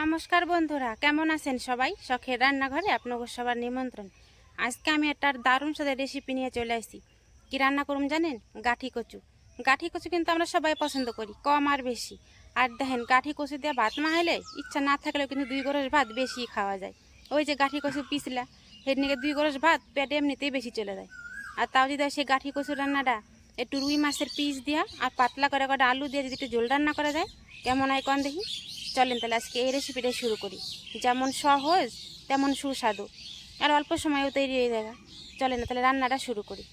নমস্কার বন্ধুরা, কেমন আছেন সবাই? শখের রান্নাঘরে আপনাদের সবার নিমন্ত্রণ। আজকে আমি একটা দারুণ সাথে রেসিপি নিয়ে চলে আসি কি রান্না করুন জানেন? গাঠি কচু। গাঠি কচু কিন্তু আমরা সবাই পছন্দ করি, কম আর বেশি। আর দেখেন, গাঠি কচু দিয়ে ভাত না হলে ইচ্ছা না থাকলেও কিন্তু দুই গরস ভাত বেশি খাওয়া যায়। ওই যে গাঠি কচু পিছলা নিকে দুই গরস ভাত পেটে এমনিতেই বেশি চলে যায়। আর তাও যদি সেই গাঠি কচু রান্নাটা একটু রুই মাছের পিস দিয়া আর পাতলা করে কটা আলু দিয়ে যদি একটু ঝোল রান্না করা যায়, কেমন হয় কন দেখি? চলেন তাহলে আজকে এই রেসিপিটা শুরু করি। যেমন সহজ, তেমন সুস্বাদু। আর অল্প সময়ও তৈরি হয়ে যাবে। চলেন তাহলে রান্নাটা শুরু করি।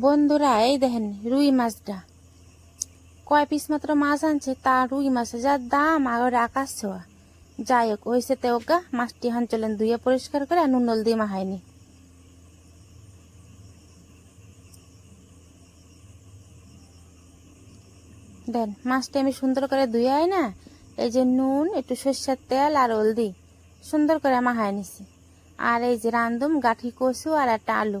বন্ধুরা, এই দেখেন রুই মাছটা। কয় পিস মাত্র মাছ আনছে? তা রুই মাছ যার দাম আর আকাশ ছোঁয়া। যাই হোক, হয়েছে তে ওগা মাছটি হান চলেন ধুয়ে পরিষ্কার করে আর নুনল দিয়ে মাহায়নি দেন, মাছটা আমি সুন্দর করে ধুয়ে আই না, এই যে নুন, একটু সর্ষের তেল আর হলদি, সুন্দর করে মাখায় নিছি। আর এই যে রান্ধুম গাঠি কচু আর একটা আলু,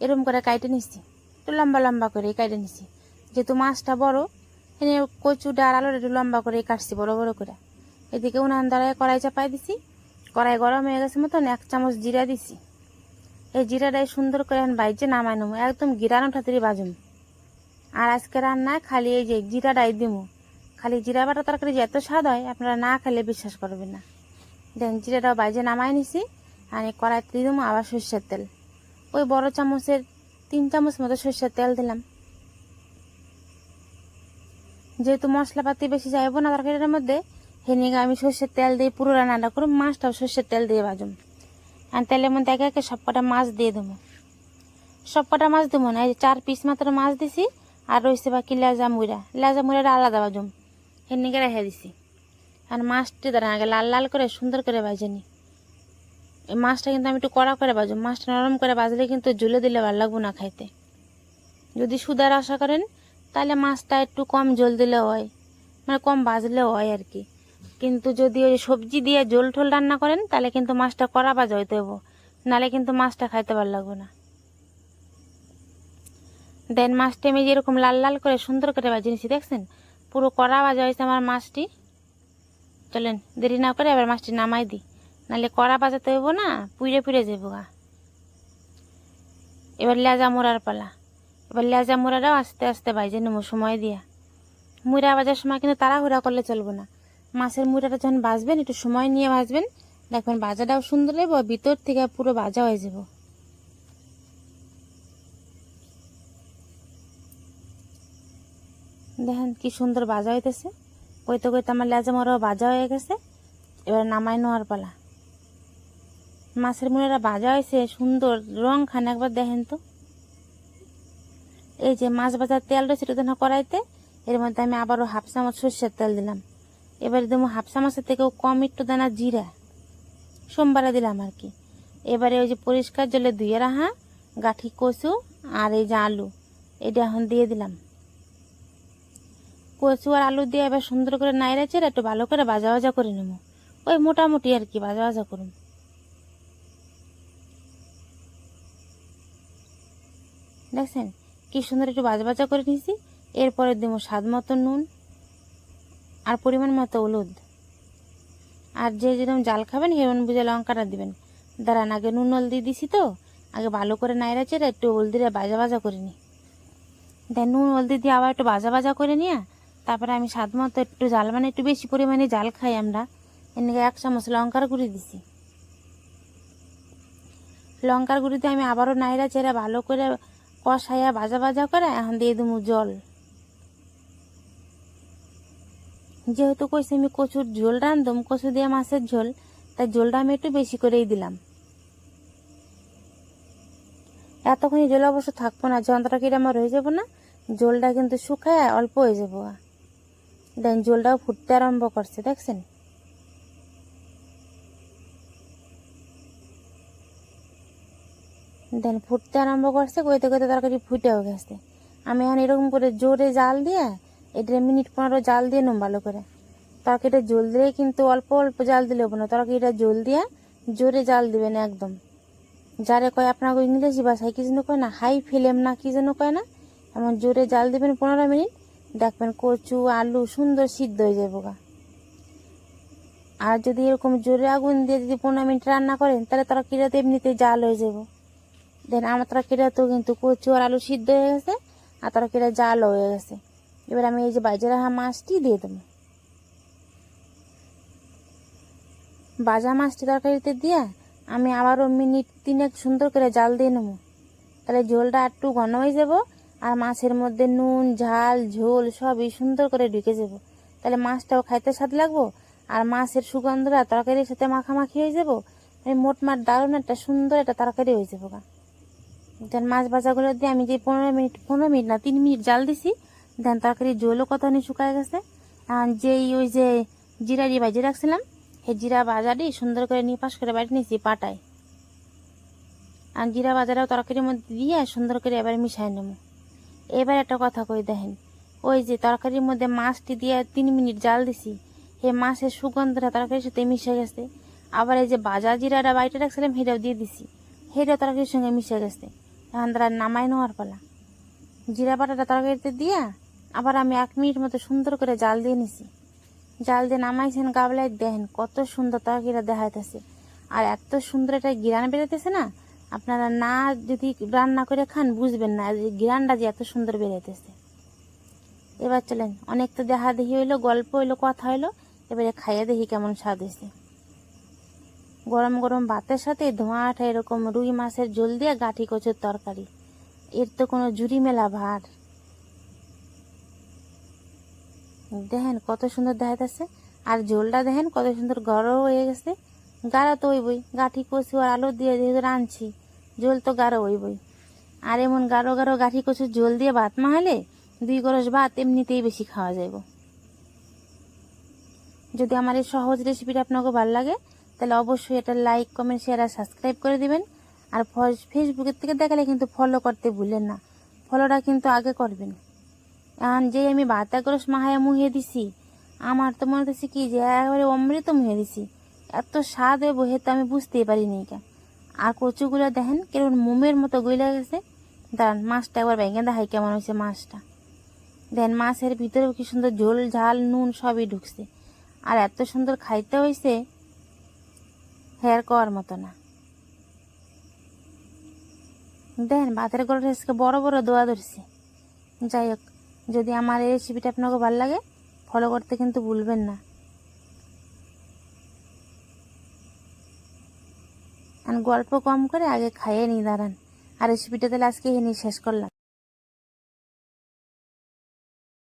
এরম করে কাইটে নিছি, একটু লম্বা লম্বা করে কাইটে নিছি। যেহেতু মাছটা বড়, এনে কচু ডাল আলুটা একটু লম্বা করে কাটছি, বড় বড় করে। এদিকে উনান দ্বারায় কড়াই চাপাই দিছি, কড়াই গরম হয়ে গেছে মতন এক চামচ জিরা দিছি। এই জিরাটাই সুন্দর করে বাইজে নামাই নেব, একদম গিরানো ঠাতিরি বাজুম। আর আজকে রান্নায় খালি এই যে জিরাটাই দিমু। খালি জিরা বাটা তরকারি যে এত স্বাদ হয়, আপনারা না খেলে বিশ্বাস করবেন না। দেন জিরাটাও বাইজে নামাই নিছি, আর কড়াইতে দিয়ে দেবো আবার সর্ষের তেল। ওই বড় চামচের তিন চামচ মতো সর্ষের তেল দিলাম। যেহেতু মশলাপাতি বেশি যাইব না তরকারিটার মধ্যে হেনিকে আমি সর্ষের তেল দিয়ে পুরো রান্নাটা করুম, মাছটাও সর্ষের তেল দিয়ে ভাজুম। আর তেলের মধ্যে একে একে সব কটা মাছ দিয়ে দেবো সব কটা মাছ দেবো না, এই চার পিস মাত্র মাছ দিছি আর রয়েছে বাকি লেজা মুড়া লেজা মুড়াটা আলাদা বাজুম। হেনিকে রেখে দিছি। আর মাছটি দ্বারা আগে লাল লাল করে, সুন্দর করে বাজেনি এই মাছটা কিন্তু আমি একটু কড়া করে বাজুম মাছটা নরম করে বাজলে কিন্তু ঝুলে দিলে ভালো লাগবো না খাইতে। যদি সুদার আশা করেন, তাহলে মাছটা একটু কম জল দিলে হয়। মানে কম বাজলেও হয় আর কি। কিন্তু যদি ওই সবজি দিয়ে জল ঠোল রান্না করেন, তাহলে কিন্তু মাছটা কড়া বাজা হইতে হব নাহলে কিন্তু মাছটা খাইতে ভালো লাগবে না। দেন মাছটা আমি যেরকম লাল লাল করে সুন্দর করে বাজিয়ে নিছি, দেখছেন? পুরো কড়া বাজা হয়েছে আমার মাছটি। চলেন, দেরি না করে এবার মাছটি নামাই দিই। নাহলে কড়া বাজাতে হইব না পুড়ে পুড়ে যাব গা। এবার লেজা মোড়ার পালা। এবার লেজা মোড়াটাও আস্তে আস্তে বাজে নেব সময় দিয়া। মুড়া বাজার সময় কিন্তু তাড়াহুড়া করলে চলবে না। মাছের মুড়াটা যখন বাজবেন একটু সময় নিয়ে ভাজবেন, দেখবেন বাজাটাও সুন্দর হইব, ভিতর থেকে পুরো বাজা হয়ে যাব দেখেন কি সুন্দর বাজা হইতেছে। কইতে কইতে আমার লেজা মোড়াও বাজা হয়ে গেছে। এবার নামাই নেওয়ার পালা। মাছের মুড়াটা বাজা হয়েছে, সুন্দর রং খান একবার দেখেন তো। এই যে মাছ ভাজার তেল রয়েছে, এটা কড়াইতে, এর মধ্যে আমি আবারও হাফ চামচ সর্ষের তেল দিলাম। এবারে দেবো হাফ চামচের থেকেও কম একটু দানা জিরা। সোমবারে দিলাম আর কি। এবারে ওই যে পরিষ্কার জলে ধুয়ে রাখা গাঠি, কচু আর এই যে আলু, এটা এখন দিয়ে দিলাম। কচু আর আলু দিয়ে এবার সুন্দর করে নাইড়া চেড়ে একটু ভালো করে ভাজা ভাজা করে নেব। ওই মোটামুটি আর কি, ভাজা ভাজা করুন। দেখছেন? কি সুন্দর একটু ভাজা ভাজা করে নিয়েছি। এরপরে দেবো স্বাদ মতো নুন আর পরিমাণ মতো হলুদ। আর যে যেরকম জাল খাবেন, সেরকম বুঝে লঙ্কাটা দিবেন। দাঁড়ান, আগে নুন হলদি দিছি তো, আগে ভালো করে নাইড়া চেড়ে একটু হলদিরে ভাজা ভাজা করে নিই। দেন নুন হলদি দিয়ে আবার একটু ভাজা ভাজা করে নিয়ে তারপরে আমি স্বাদ মতো একটু জাল মানে একটু বেশি পরিমাণে জাল খাই আমরা। এদিকে এক চামচ লঙ্কার গুঁড়ি দিছি। লঙ্কার গুঁড়িতে আমি আবারও নাইরা চেরা ভালো করে কষাইয়া ভাজা ভাজা করে এখন দিয়ে দেবো জল। যেহেতু কইছি আমি কচুর ঝোল রান্ধম কচু দিয়ে মাছের ঝোল, তাই ঝোলটা আমি একটু বেশি করেই দিলাম। এতক্ষণ জল অবশ্য থাকব না, যন্ত্রটা আমার হয়ে যাব না? জলটা কিন্তু শুকায় অল্প হয়ে যাব। দেন জলটাও ফুটতে আরম্ভ করছে, দেখছেন? দেন ফুটতে আরম্ভ করছে, কইতে কইতে তরকারি ফুটেও গেছে। আমি এখন এরকম করে জোরে জাল দিয়ে, এটা মিনিট পনেরো জাল দিয়ে নেব ভালো করে। তরকারিটা জল দিলেই কিন্তু অল্প অল্প জাল দিলে হব না, তরকারিটা জল দিয়ে জোরে জাল দিবেন একদম। যারে কয় আপনার ইংরেজি ভাষায় কি যেন কয় না, হাই ফ্লেম না কি যেন কয় না, এমন জোরে জাল দিবেন পনেরো মিনিট দেখবেন কচু, আলু সুন্দর সিদ্ধ হয়ে যাব গা। আর যদি এরকম জোরে আগুন দিয়ে যদি পনেরো মিনিট রান্না করেন, তাহলে তরকারিটা তো এমনিতেই জাল হয়ে যাব। দেন আমার তরকারিটা তো কিন্তু কচু আর আলু সিদ্ধ হয়ে গেছে, আর তারা তরকারিটা জাল হয়ে গেছে। এবার আমি এই যে বাজে রাখা মাছটি দিয়ে দেবো। বাজা মাছটি তরকারিতে দিয়ে আমি আবারও মিনিট তিনেক সুন্দর করে জাল দিয়ে নেব। তাহলে ঝোলটা একটু ঘন হয়ে যাব আর মাছের মধ্যে নুন, ঝাল, ঝোল সবই সুন্দর করে ঢুকে যাব। তাহলে মাছটাও খাইতে স্বাদ লাগবো? আর মাছের সুগন্ধটা তরকারির সাথে মাখামাখি হয়ে যাব? এই মোটমাট দারুণ একটা সুন্দর একটা তরকারি হয়ে যাব গা। দেন মাছ ভাজাগুলো দিয়ে আমি যে পনেরো মিনিট পনেরো মিনিট না, তিন মিনিট জাল দিছি। দেন তরকারির ঝোলও কতখানি শুকায় গেছে। আর যেই ওই যে জিরা দিয়ে ভাজি রাখছিলাম, সেই জিরা বাজারই সুন্দর করে নিয়ে পাশ করে বাড়ি নিয়েছি পাটায়। আর জিরা বাজারও তরকারির মধ্যে দিয়ে সুন্দর করে এবার মিশাই নেব। এবার একটা কথা কই দেখেন। ওই যে তরকারির মধ্যে মাছটি দিয়ে তিন মিনিট জাল দিছি। সেই মাছের সুগন্ধটা তরকারির সাথে মিশে গেছে। আবার এই যে বাজা জিরাটা বাইটে রাখছিলাম, সেটাও দিয়ে দিছি। সেটাও তরকারির সঙ্গে মিশে গেছে। এখন তারা নামাই নেওয়ার পালা। জিরা বাটাটা তরকারিতে দিয়া আবার আমি এক মিনিট মতো সুন্দর করে জাল দিয়ে নিছি। জাল দিয়ে নামাইছেন গাবলায়, দেখেন কত সুন্দর তরকারিটা দেখাইতেছে। আর এত সুন্দর একটা গিরান বেরোতেছে না আপনারা না যদি রান্না করে খান, বুঝবেন না গিরানটা যে এত সুন্দর বেরোতেছে এবার চলেন, অনেক তো দেখা দেখি হইল, গল্প হইল, কথা হইল, এবারে খাইয়ে দেখি কেমন স্বাদ হয়েছে গরম গরম ভাতের সাথে ধোঁয়াটা এরকম রুই মাছের ঝোল দিয়ে গাঠি কচুর তরকারি। এর তো কোনো জুড়ি মেলা ভার। দেখেন কত সুন্দর দেখাইতেছে, আর ঝোলটা দেখেন কত সুন্দর গরম হয়ে গেছে। গাঢ় তো হইবই, গাঠি কচু আর আলু দিয়ে যেহেতু রাঁধছি। ঝোল তো গাঢ় হইবই। আর এমন গাঢ় গাঢ় গাঠি কচুর ঝোল দিয়ে ভাত মাহালে দুই গরস ভাত এমনিতেই বেশি খাওয়া যাইব। যদি আমার এই সহজ রেসিপিটা আপনাকে ভালো লাগে, তাহলে অবশ্যই এটা লাইক কমেন্ট শেয়ার আর সাবস্ক্রাইব করে দিবেন। আর ফেসবুকের থেকে দেখালে কিন্তু ফলো করতে ভুলেন না। ফলোটা কিন্তু আগে করবেন। এখন যে আমি ভাত একরস মাহায়া মুহিয়ে দিছি, আমার তো মনে হচ্ছে কি যে, একেবারে অমৃত মুহিয়ে দিছি। এত স্বাদ বহে তো আমি বুঝতেই পারিনি কে আর কচুগুলো দেখেন কেমন মোমের মতো গইলে গেছে। দাঁড়ান, মাছটা একবার ভেঙে দেখাই কেমন হয়েছে মাছটা। দেন মাছের ভিতরেও কি সুন্দর ঝোল, ঝাল, নুন সবই ঢুকছে। আর এত সুন্দর খাইতে হয়েছে হেয়ার করার মতো না। দেখেন ভাতের গড়ে আজকে বড় বড় দোয়া ধরছে। যাই হোক, যদি আমার এই রেসিপিটা আপনাকে ভালো লাগে ফলো করতে কিন্তু ভুলবেন না। গল্প কম করে আগে খাইয়ে নিই দাঁড়ান। আর রেসিপিটা তাহলে আজকে এনে শেষ করলাম।